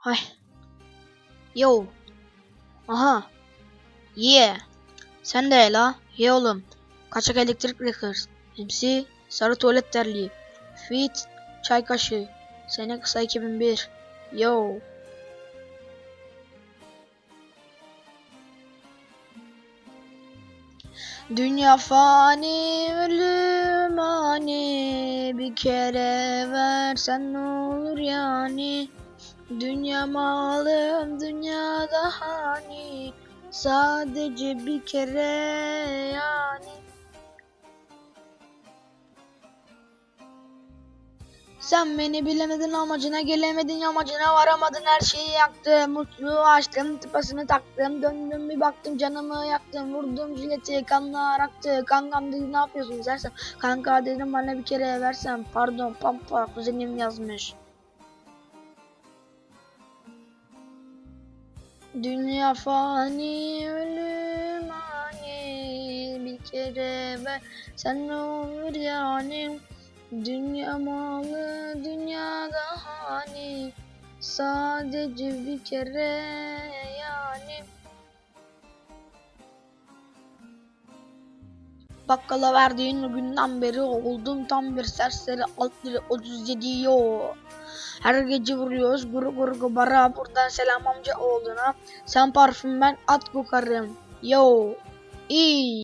Hay. Yo. Aha. Yeah. Sen de la. Ye oğlum. Kaçak elektrik records. MC. Sarı tuvalet terliği. Fit. Çay kaşığı. Sene kısa 2001. Yo. Dünya fani ölüm ani bir kere versen ne olur yani Dünya malım dünyada hani? Sadece bir kere yani. Sen beni bilemedin amacına gelemedin amacına varamadın. Her şeyi yaktım Musluğu açtım tıpasını taktım. Döndüm bir baktım canımı yaktım. Vurdum jileti kanlar aktı. Kankam dedi ne yapıyorsun sersem Kanka dedim bana bir kere versen. Pardon pampa kuzenim yazmış Dünya fani ölüm ani. Bir kere ver sen ne olur yani? Dünya malı dünyada hani sadece bir kere yani. Bakkala verdiğin günden beri oldum tam bir serseri alt lira 37 yo Her gece vuruyoruz. Guru guru bara buradan selam amca oğluna. Sen parfüm ben at kokarım yo. İyi